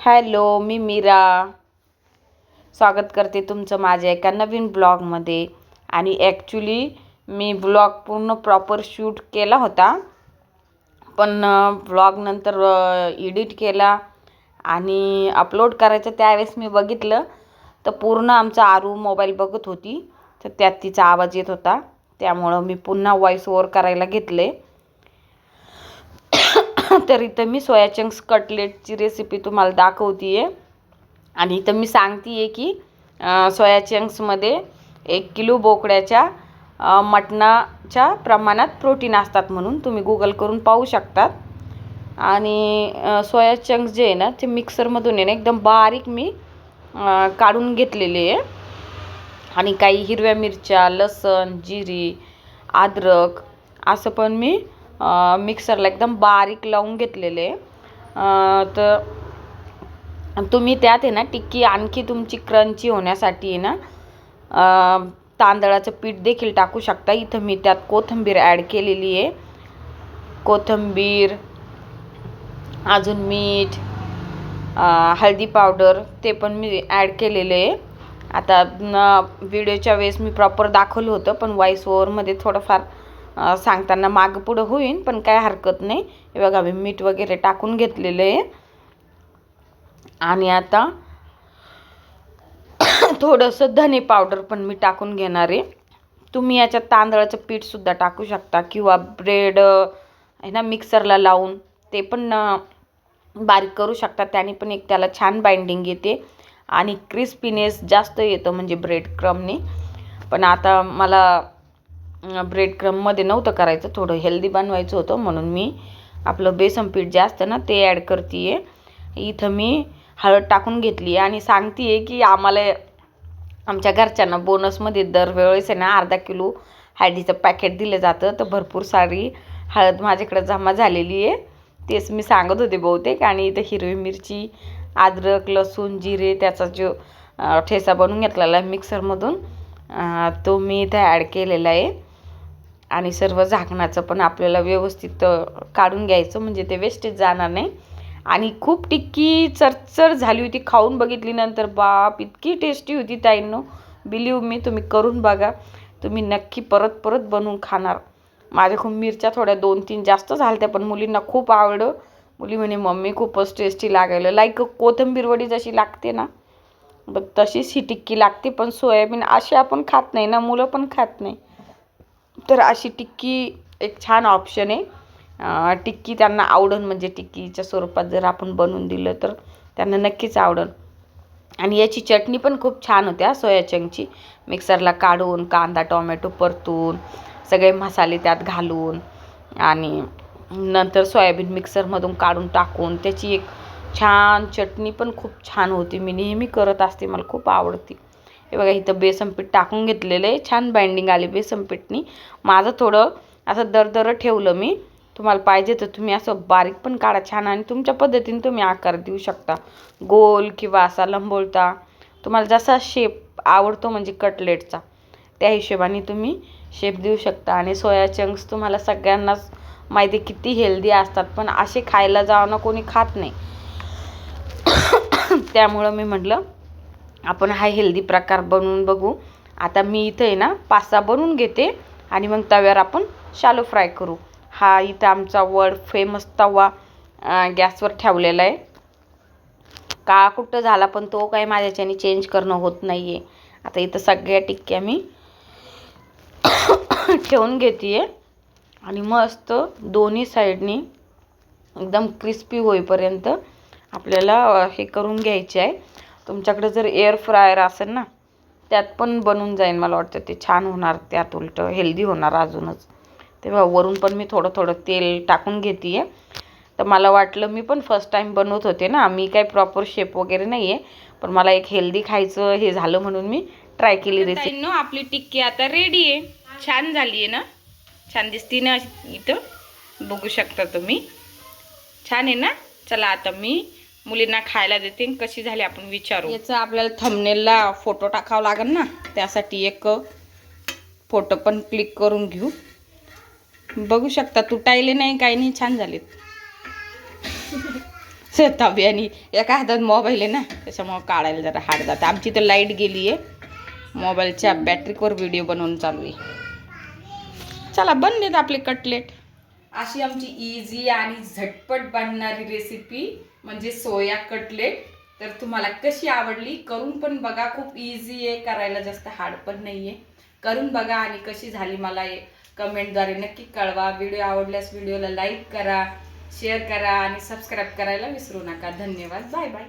Hello मी मीरा. स्वागत करते तुमचं माझ्या एका नवीन ब्लॉगमध्ये. आणि ॲक्च्युली मी ब्लॉग पूर्ण प्रॉपर शूट केला होता. पण ब्लॉग नंतर एडिट केला आणि अपलोड करायचं त्यावेळेस मी बघितलं. तर पूर्ण आमचा आरू मोबाईल बघत होती. तर त्यात तिचा आवाज येत होता. त्यामुळं मी पुन्हा वॉईस ओवर करायला घेतले. तर इथं मी सोया चंक्स कटलेटची रेसिपी तुम्हाला दाखवते आहे आणि इथं मी सांगते आहे की सोया चंक्समध्ये एक किलो बोकड्याच्या मटणाच्या प्रमाणात प्रोटीन असतात म्हणून तुम्ही गुगल करून पाहू शकतात. आणि सोया चंक्स जे आहे ना ते मिक्सरमधून आहे ना एकदम बारीक मी काढून घेतलेले आहे. आणि काही हिरव्या मिरच्या लसण जिरी अद्रक असं पण मी मिक्सरला एकदम बारीक लावून घेतलेले. तर तुम्ही त्यात आहे ना टिक्की आणखी तुमची क्रंची होण्यासाठी आहे ना तांदळाचं पीठ देखील टाकू शकता. इथं मी त्यात कोथिंबीर ॲड केलेली आहे. कोथिंबीर अजून मीठ हळदी पावडर ते पण मी ॲड केलेले आहे. आता व्हिडिओच्या वेळेस मी प्रॉपर दाखवलं होतं पण वॉईस ओव्हरमध्ये थोडंफार सांगताना मागं पुढं होईन पण काय हरकत नाही. हे बघा मी मीठ वगैरे टाकून घेतलेलं आहे. आणि आता थोडंसं धने पावडर पण मी टाकून घेणार आहे. तुम्ही याच्यात तांदळाचं पीठसुद्धा टाकू शकता किंवा ब्रेड आहे ना मिक्सरला लावून. ते पण बारीक करू शकता. त्याने पण एक त्याला छान बाइंडिंग येते. आणि क्रिस्पीनेस जास्त येतं म्हणजे ब्रेड क्रमने पण आता मला ब्रेड क्रममध्ये नव्हतं करायचं थोडं हेल्दी बनवायचं होतं म्हणून मी आपलं बेसन पीठ जे असतं ना ते ॲड करते आहे इथं मी हळद टाकून घेतली आहे आणि सांगते आहे की आम्हाला आमच्या घरच्यांना बोनसमध्ये दरवेळेस आहे ना अर्धा किलो हळदीचं पॅकेट दिलं जातं. तर भरपूर सारी हळद माझ्याकडे जमा झालेली आहे. तेच मी सांगत होते बहुतेक. आणि इथं हिरवी मिरची अद्रक लसूण जिरे त्याचा जो ठेसा ठेचा बनवून घेतलेला आहे मिक्सरमधून तो मी इथं ॲड केलेला आहे. आणि सर्व झाकणाचं पण आपल्याला व्यवस्थित काढून घ्यायचं म्हणजे ते वेस्टेज जाणार नाही. आणि खूप टिक्की चरचर झाली होती खाऊन बघितली नंतर बाप इतकी टेस्टी होती ताईंनो. बिलीव मी तुम्ही करून बघा. तुम्ही नक्की परत परत बनवून खाणार. माझ्या खूप मिरच्या थोड्या दोन तीन जास्त झाल्या पण मुलींना खूप आवडं. मुली म्हणे मम्मी खूपच टेस्टी लागायला. लाईक कोथिंबीर वडी जशी लागते ना बघ तशीच ही टिक्की लागते पण सोयाबीन अशी आपण खात नाही ना मुलं पण खात नाही. तर अशी टिक्की एक छान ऑप्शन आहे. टिक्की त्यांना आवडेल म्हणजे टिक्कीच्या स्वरूपात जर आपण बनवून दिलं तर त्यांना नक्कीच आवडेल आणि याची चटणी पण खूप छान होत्या सोया चंकची. मिक्सरला काढून कांदा टोमॅटो परतून सगळे मसाले त्यात घालून आणि नंतर सोयाबीन मिक्सरमधून काढून टाकून त्याची एक छान चटणी पण खूप छान होती. मी नेहमी करत असते मला खूप आवडती. हे बघा इथं बेसन पीठ टाकून घेतलेलं आहे. छान बाइंडिंग आली बेसन पीठनी. माझं थोडं असं दरदरं ठेवलं मी. तुम्हाला पाहिजे तर तुम्ही असं बारीक पण काढा छान आणि तुमच्या पद्धतीने तुम्ही आकार देऊ शकता. गोल किंवा असा लंबोळता तुम्हाला जसा शेप आवडतो म्हणजे कटलेटचा त्या हिशोबाने तुम्ही शेप देऊ शकता. आणि सोया चंक्स तुम्हाला सगळ्यांनाच माहिती किती हेल्दी असतात. पण असे खायला जावं कोणी खात नाही. त्यामुळं मी म्हटलं आपण हा हेल्दी प्रकार बनवून बघू. आता मी इथं आहे ना पाच बनवून घेते आणि मग तव्यावर आपण शालो फ्राय करू. हा इथं आमचा वड फेमस तवा गॅसवर ठेवलेला आहे. का कुठं झाला पण तो काय माझ्याच्याने चेंज करणं होत नाही आहे आता इथं सगळ्या टिक्क्या मी ठेवून घेते आणि मस्त दोन्ही साईडनी एकदम क्रिस्पी होईपर्यंत आपल्याला हे करून घ्यायचे आहे. तुमच्याकडे जर एअर फ्रायर असेल ना त्यात पण बनून जाईल मला वाटतं. ते छान होणार त्यात उलटं हेल्दी होणार अजूनच. तेव्हा वरून पण मी थोडं थोडं तेल टाकून घेते आहे तर मला वाटलं मी पण फर्स्ट टाईम बनवत होते ना मी काही प्रॉपर शेप वगैरे नाही आहे पण मला एक हेल्दी खायचं हे झालं म्हणून मी ट्राय केली रेसिपी आपली टिक्की आता रेडी आहे. छान झाली आहे ना? छान दिसते ना इथं? बघू शकता तुम्ही. छान आहे ना? चला आता मी मुलींना खायला देते कशी झाली आपण विचारू. याचं आपल्याला थंबनेलला फोटो टाकावा लागेल ना? त्यासाठी एक फोटो पण क्लिक करून घेऊ. बघू शकता तुटायले नाही काही नाही छान झालेत. तवी आणि एका हातात मोबाईल आहे ना? त्याच्यामुळं काढायला जरा हाड जातं. आमची तर लाइट गेली आहे. मोबाईलच्या बॅटरीवर व्हिडिओ बनवून चालू आहे. चला बनलेत आपले कटलेट अशी आमची इझी आणि झटपट बनणारी रेसिपी म्हणजे सोया कटलेट तर तुम्हाला कशी आवडली करून पण बघा. खूप इझी आहे करायला जास्त हार्ड पण नाही आहे करून बघा आणि कशी झाली मला कमेंटद्वारे नक्की कळवा. व्हिडिओ आवडल्यास व्हिडिओला लाईक करा शेअर करा आणि सबस्क्राईब करायला विसरू नका. धन्यवाद. Bye bye